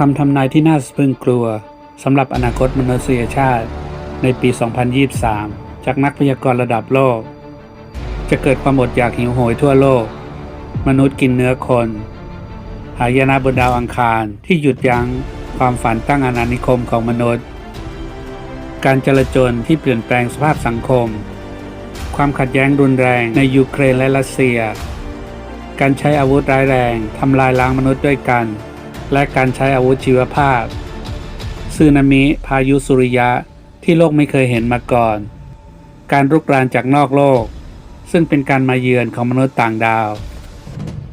คำทำนายที่น่าสะพรึงกลัวสำหรับอนาคตมนุษยชาติ ในปี 2023 จากนักพยากรณ์ระดับโลก จะเกิดความอดอยากหิวโหยทั่วโลก มนุษย์กินเนื้อคน หายนะบนดาวอังคารที่หยุดยั้งความฝันตั้งอาณานิคมของมนุษย์ การจลาจลที่เปลี่ยนแปลงสภาพสังคม ความขัดแย้งรุนแรงในยูเครนและรัสเซีย การใช้อาวุธร้ายแรงทำลายล้างมนุษย์ด้วยกัน และการใช้อาวุธชีวภาพสึนามิพายุสุริยะที่โลกไม่เคยเห็นมาก่อน การรุกรานจากนอกโลก ซึ่งเป็นการมาเยือนของมนุษย์ต่างดาว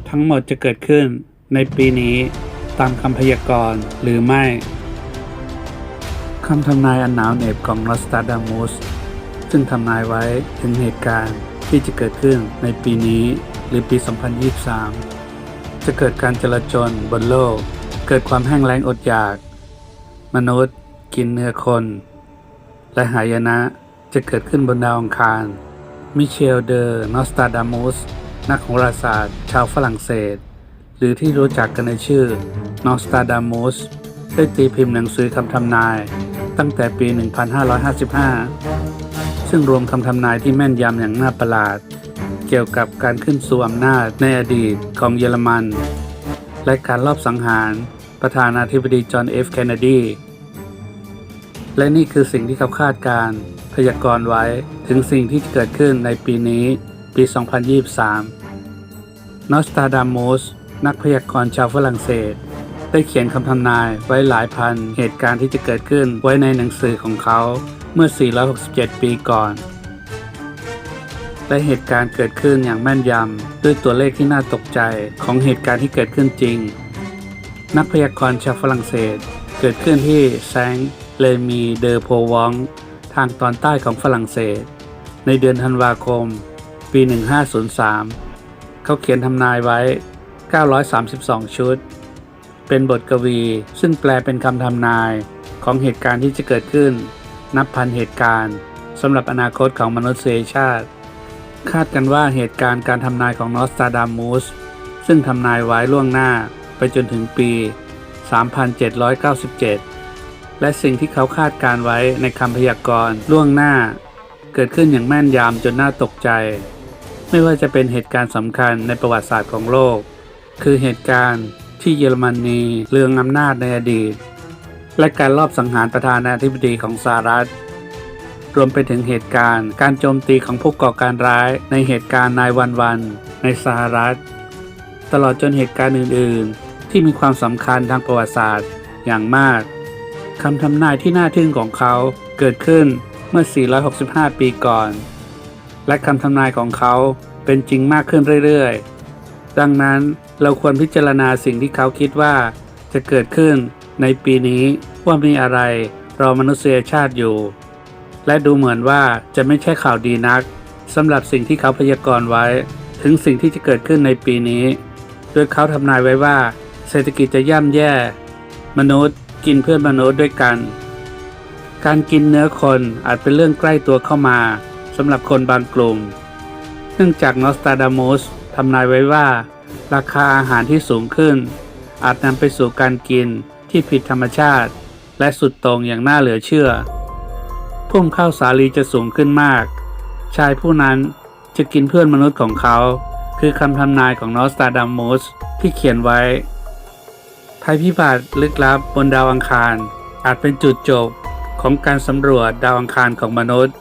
ทั้งหมดจะเกิดขึ้นในปีนี้ตามคำพยากรณ์หรือไม่คำทำนายอันหนาวเหน็บของนอสตาดามุสซึ่งทำนายไว้ถึงเหตุการณ์ที่จะเกิดขึ้นในปีนี้หรือปี 2023 จะเกิดการจลาจลบนโลก เกิดความแห้งแล้งอดอยาก มนุษย์กินเนื้อคน และหายนะจะเกิดขึ้นบนดาวอังคาร มิเชลเดอร์นอสตาดามุสนักโหราศาสตร์ ชาวฝรั่งเศส หรือที่รู้จักกันในชื่อนอสตาดามุสได้ตีพิมพ์หนังสือคำทำนาย ตั้งแต่ปี 1555 ซึ่งรวมคำทำนายที่แม่นยำอย่างน่าประหลาด เกี่ยวกับการขึ้นสู่อำนาจในอดีตของเยอรมัน และการลอบสังหาร ประธานาธิบดีจอห์นเอฟเคนเนดี และนี่คือสิ่งที่เขาคาดการพยากรณ์ไว้ถึงสิ่งที่จะเกิดขึ้นในปีนี้ปี 2023 นอสตาดามุสนักพยากรณ์ชาวฝรั่งเศส ได้เขียนคำทำนายไว้หลายพันเหตุการณ์ที่จะเกิดขึ้นไว้ในหนังสือของเขาเมื่อ 467 ปีก่อน และเหตุการณ์เกิดขึ้นอย่างแม่นยำด้วยตัวเลขที่น่าตกใจของเหตุการณ์ที่เกิดขึ้นจริง นักพยากรณ์ชาวฝรั่งเศส เกิดขึ้นที่แซงเลมีเดอโพวองทางตอนใต้ของฝรั่งเศส ในเดือนธันวาคม ปี 1503 เขาเขียนทำนายไว้ 932 ชุด เป็นบทกวีซึ่งแปลเป็นคำทำนายของเหตุการณ์ที่จะเกิดขึ้น นับพันเหตุการณ์สำหรับอนาคตของมนุษยชาติ คาดกันว่าเหตุการณ์การทำนายของนอสตาดามุสซึ่งทำนายไว้ล่วงหน้า ไปจนถึงปี 3797 และสิ่งที่เขาคาดการไว้ในคำพยากรณ์ล่วงหน้า เกิดขึ้นอย่างแม่นยำจนน่าตกใจ ไม่ว่าจะเป็นเหตุการณ์สำคัญในประวัติศาสตร์ของโลก คือเหตุการณ์ที่เยอรมนีเรืองอำนาจในอดีต และการลอบสังหารประธานาธิบดีของสหรัฐรวมไปถึงเหตุการณ์การโจมตีของผู้ก่อการร้ายในเหตุการณ์นายวันวันในสหรัฐ ตลอดจนเหตุการณ์อื่น ๆ ที่มีความสำคัญทางประวัติศาสตร์อย่างมากคำทำนายที่น่าทึ่งของเขาเกิดขึ้นเมื่อ 465 ปีก่อน และคำทำนายของเขาเป็นจริงมากขึ้นเรื่อย ๆ ดังนั้นเราควรพิจารณาสิ่งที่เขาคิดว่า จะเกิดขึ้นในปีนี้ว่ามีอะไรรอมนุษยชาติอยู่ และดูเหมือนว่าจะไม่ใช่ข่าวดีนักสำหรับสิ่งที่เขาพยากรณ์ไว้ ถึงสิ่งที่จะเกิดขึ้นในปีนี้ โดยเขาทำนายไว้ว่า เศรษฐกิจจะย่ำแย่ มนุษย์กินเพื่อนมนุษย์ด้วยกัน การกินเนื้อคนอาจเป็นเรื่องใกล้ตัวเข้ามาสำหรับคนบางกลุ่ม เนื่องจากนอสตาดามุสทำนายไว้ว่า ราคาอาหารที่สูงขึ้น อาจนำไปสู่การกินที่ผิดธรรมชาติ และสุดโต่งอย่างน่าเหลือเชื่อพุ่มข้าวสาลีจะสูงขึ้นมาก ชายผู้นั้นจะกินเพื่อนมนุษย์ของเขา คือคำทำนายของนอสตาดามุสที่เขียนไว้ภัยพิบัติลึกลับบนดาวอังคาร อาจเป็นจุดจบของการสำรวจดาวอังคารของมนุษย์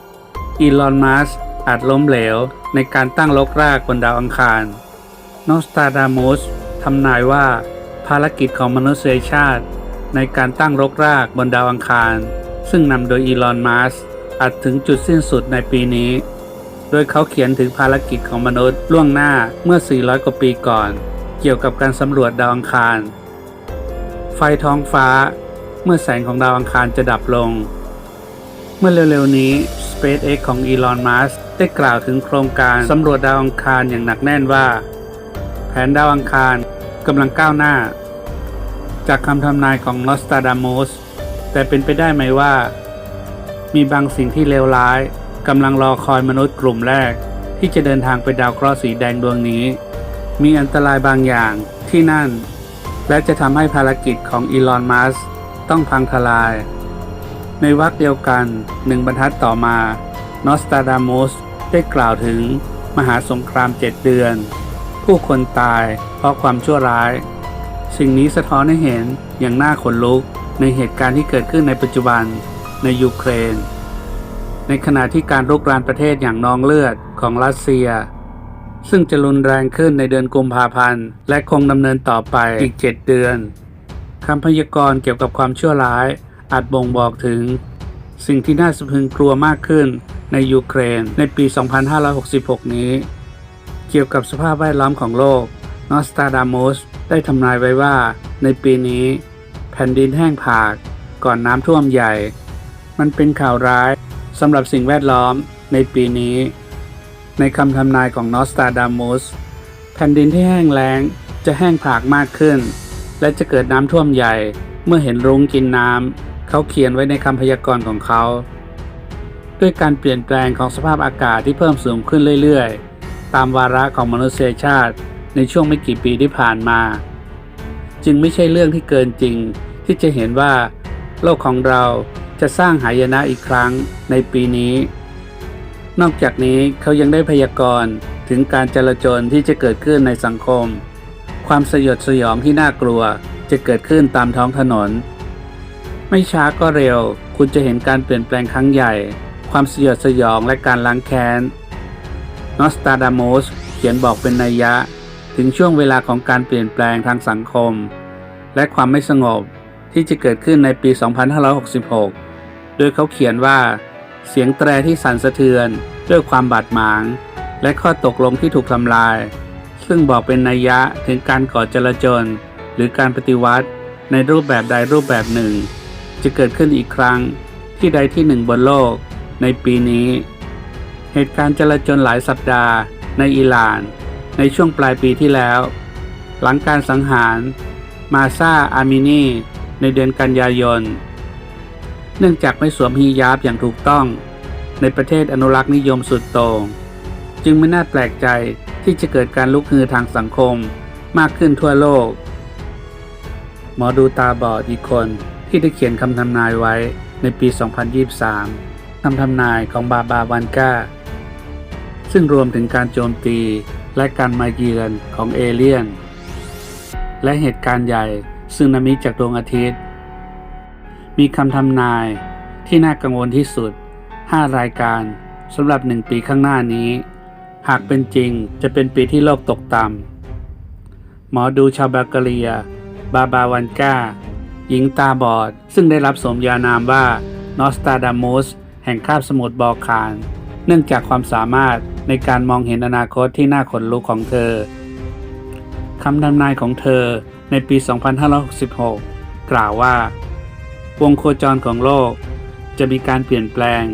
อีลอน มัสอาจล้มเหลวในการตั้งลกรากบนดาวอังคาร นอสตาดามุสทำนายว่าภารกิจของมนุษยชาติ ในการตั้งรกรากบนดาวอังคาร ซึ่งนำโดยอีลอน มัสอาจถึงจุดสิ้นสุดในปีนี้ โดยเขาเขียนถึงภารกิจของมนุษย์ล่วงหน้าเมื่อ 400 กว่าปีก่อน เกี่ยวกับการสำรวจดาวอังคาร ไฟท้องฟ้า เมื่อแสงของดาวอังคารจะดับลง เมื่อเร็วๆนี้ SpaceX ของอีลอน มัสก์ได้กล่าวถึงโครงการสำรวจดาวอังคารอย่างหนักแน่นว่า แผนดาวอังคารกำลังก้าวหน้า จากคำทำนายของนอสตาดามุสแต่เป็นไปได้ไหมว่า มีบางสิ่งที่เลวร้าย กำลังรอคอยมนุษย์กลุ่มแรก ที่จะเดินทางไปดาวเคราะห์สีแดงดวงนี้ มีอันตรายบางอย่างที่นั่น และจะทำให้ภารกิจของอีลอนมัสต้องพังทลาย ในวรรคเดียวกันหนึ่งบรรทัดต่อมานอสตาดามุสได้กล่าวถึงมหาสงครามเจ็ดเดือน ผู้คนตายเพราะความชั่วร้าย สิ่งนี้สะท้อนให้เห็นอย่างน่าขนลุกในเหตุการณ์ที่เกิดขึ้นในปัจจุบันในยูเครน ในขณะที่การรุกรานประเทศอย่างนองเลือดของรัสเซีย ซึ่งจะรุนแรงขึ้นในเดือนกุมภาพันธ์ และคงดำเนินต่อไปอีก 7 เดือนคำพยากรณ์เกี่ยวกับความชั่วร้าย อาจบ่งบอกถึง สิ่งที่น่าสะพึงกลัวมากขึ้นในยูเครนในปี 2566 นี้ เกี่ยวกับสภาพแวดล้อมของโลกนอสตาดามสได้ทำนายไว้ว่า ในปีนี้ แผ่นดินแห้งผาก ก่อนน้ำท่วมใหญ่ มันเป็นข่าวร้าย สำหรับสิ่งแวดล้อมในปีนี้ ในคำทำนายของนอสตาดามุสแผ่นดินที่แห้งแล้งจะแห้งผากมากขึ้น และจะเกิดน้ำท่วมใหญ่เมื่อเห็นรุ้งกินน้ำเขาเขียนไว้ในคำพยากรณ์ของเขา ด้วยการเปลี่ยนแปลงของสภาพอากาศที่เพิ่มสูงขึ้นเรื่อยๆ ตามวาระของมนุษยชาติในช่วงไม่กี่ปีที่ผ่านมา จึงไม่ใช่เรื่องที่เกินจริงที่จะเห็นว่า โลกของเรา จะสร้างหายนะอีกครั้งในปีนี้ นอกจากนี้เขายังได้พยากรณ์ถึงการจลาจลที่จะเกิดขึ้นในสังคม ความสยดสยองที่น่ากลัวจะเกิดขึ้นตามท้องถนน ไม่ช้าก็เร็ว คุณจะเห็นการเปลี่ยนแปลงครั้งใหญ่ ความสยดสยองและการล้างแค้นนอสตาดาโมสเขียนบอกเป็นนัยยะ ถึงช่วงเวลาของการเปลี่ยนแปลงทางสังคม และความไม่สงบที่จะเกิดขึ้นในปี 2566 โดยเขาเขียนว่า เสียงแตรที่สั่นสะเทือนด้วยความบาดหมาง และข้อตกลงที่ถูกทำลาย ซึ่งบอกเป็นนัยยะถึงการก่อจลาจลหรือการปฏิวัติ ในรูปแบบใดรูปแบบหนึ่ง จะเกิดขึ้นอีกครั้งที่ใดที่หนึ่งบนโลก ในปีนี้ เหตุการณ์จลาจลหลายสัปดาห์ ในอิหร่าน ในช่วงปลายปีที่แล้ว หลังการสังหาร มาซาอามินีในเดือนกันยายน เนื่องจากไม่สวมฮีญาบอย่างถูกต้อง ในประเทศอนุรักษ์นิยมสุดโต่งจึงไม่น่าแปลกใจที่จะเกิดการลุกฮือทางสังคมมากขึ้นทั่วโลก หมอดูตาบอดอีกคนที่ได้เขียนคำทำนายไว้ในปี 2023 คำทำนายของบาบาวันกาซึ่งรวมถึงการโจมตีและการมาเยือนของเอเลี่ยน และเหตุการณ์ใหญ่สึนามิจากดวงอาทิตย์ มีคำทำนายที่น่ากังวลที่สุด 5 รายการสำหรับ 1 ปีข้างหน้านี้ หากเป็นจริงจะเป็นปีที่โลกตกต่ำหมอดูชาวบัลกเรีย บาบาวันก้าหญิงตาบอด ซึ่งได้รับสมญานามว่านอสตาดามุสแห่งคาบสมุทรบอลคาน เนื่องจากความสามารถในการมองเห็นอนาคตที่น่าขนลุกของเธอคำทำนายของเธอในปี 2566 กล่าวว่า วงโคจรของโลก จะมีการเปลี่ยนแปลง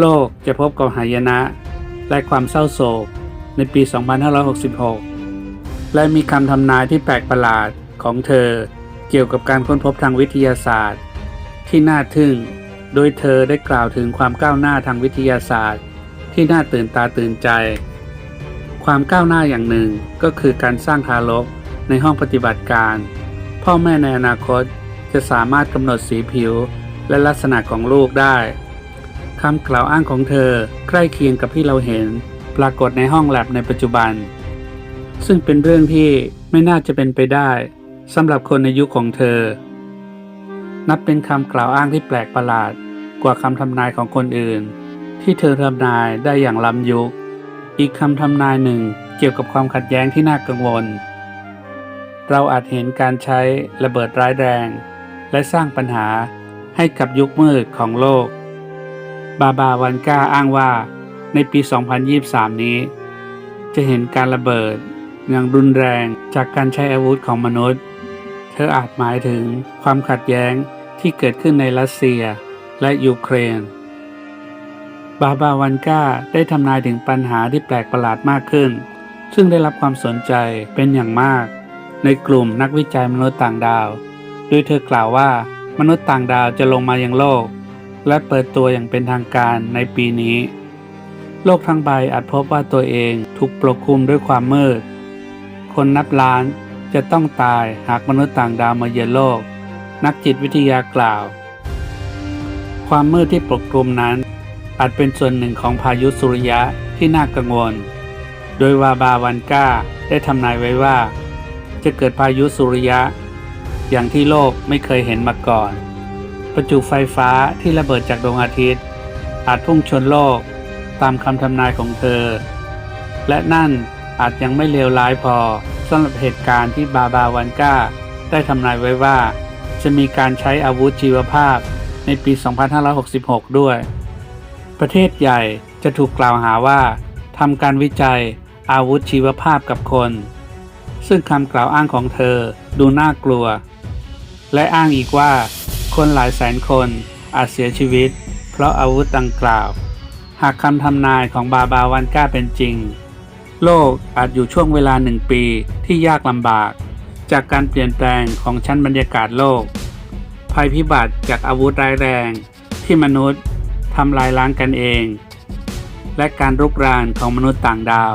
โลกจะพบกับหายนะ และความเศร้าโศกในปี 2566 และมีคำทำนายที่แปลกประหลาดของเธอเกี่ยวกับการค้นพบทางวิทยาศาสตร์ ที่น่าทึ่ง โดยเธอได้กล่าวถึงความก้าวหน้าทางวิทยาศาสตร์ ที่น่าตื่นตาตื่นใจ ความก้าวหน้าอย่างหนึ่งก็คือการสร้างทารกในห้องปฏิบัติการ พ่อแม่ในอนาคต จะสามารถกำหนดสีผิวและลักษณะของลูกได้คำกล่าวอ้างของเธอใกล้เคียงกับที่เราเห็น ปรากฏในห้องแลบในปัจจุบัน ซึ่งเป็นเรื่องที่ไม่น่าจะเป็นไปได้สำหรับคนในยุคของเธอ นับเป็นคำกล่าวอ้างที่แปลกประหลาดกว่าคำทำนายของคนอื่น ที่เธอทำนายได้อย่างล้ำยุค อีกคำทำนายหนึ่งเกี่ยวกับความขัดแย้งที่น่ากังวล เราอาจเห็นการใช้ระเบิดร้ายแรง และสร้างปัญหาให้กับยุคมืดของโลก บาบาวันก้าอ้างว่าในปี 2023 นี้ จะเห็นการระเบิดอย่างรุนแรงจากการใช้อาวุธของมนุษย์ เธออาจหมายถึงความขัดแย้งที่เกิดขึ้นในรัสเซียและยูเครน บาบาวันก้าได้ทำนายถึงปัญหาที่แปลกประหลาดมากขึ้น ซึ่งได้รับความสนใจเป็นอย่างมาก ในกลุ่มนักวิจัยมนุษย์ต่างดาว โดยเธอกล่าวว่ามนุษย์ต่างดาวจะลงมายังโลก และเปิดตัวอย่างเป็นทางการในปีนี้ โลกทั้งใบอาจพบว่าตัวเองถูกปกคลุมด้วยความมืด คนนับล้านจะต้องตายหากมนุษย์ต่างดาวมาเยือนโลก นักจิตวิทยากล่าว ความมืดที่ปกคลุมนั้น อาจเป็นส่วนหนึ่งของพายุสุริยะที่น่ากังวล โดยวาบาวันก้าได้ทำนายไว้ว่า จะเกิดพายุสุริยะ อย่างที่โลกไม่เคยเห็นมาก่อน ประจุไฟฟ้าที่ระเบิดจากดวงอาทิตย์ อาจพุ่งชนโลกตามคำทำนายของเธอ และนั่นอาจยังไม่เลวร้ายพอสำหรับเหตุการณ์ที่บาบาวันก้า ได้ทำนายไว้ว่า จะมีการใช้อาวุธชีวภาพในปี 2566 ด้วย ประเทศใหญ่จะถูกกล่าวหาว่าทำการวิจัยอาวุธชีวภาพกับคน ซึ่งคำกล่าวอ้างของเธอดูน่ากลัว และอ้างอีกว่า คนหลายแสนคนอาจเสียชีวิต เพราะอาวุธดังกล่าว หากคำทำนายของบาบาวันก้าเป็นจริง โลกอาจอยู่ช่วงเวลาหนึ่งปีที่ยากลำบาก จากการเปลี่ยนแปลงของชั้นบรรยากาศโลก ภัยพิบัติจากอาวุธร้ายแรง ที่มนุษย์ทำลายล้างกันเอง และการรุกรานของมนุษย์ต่างดาว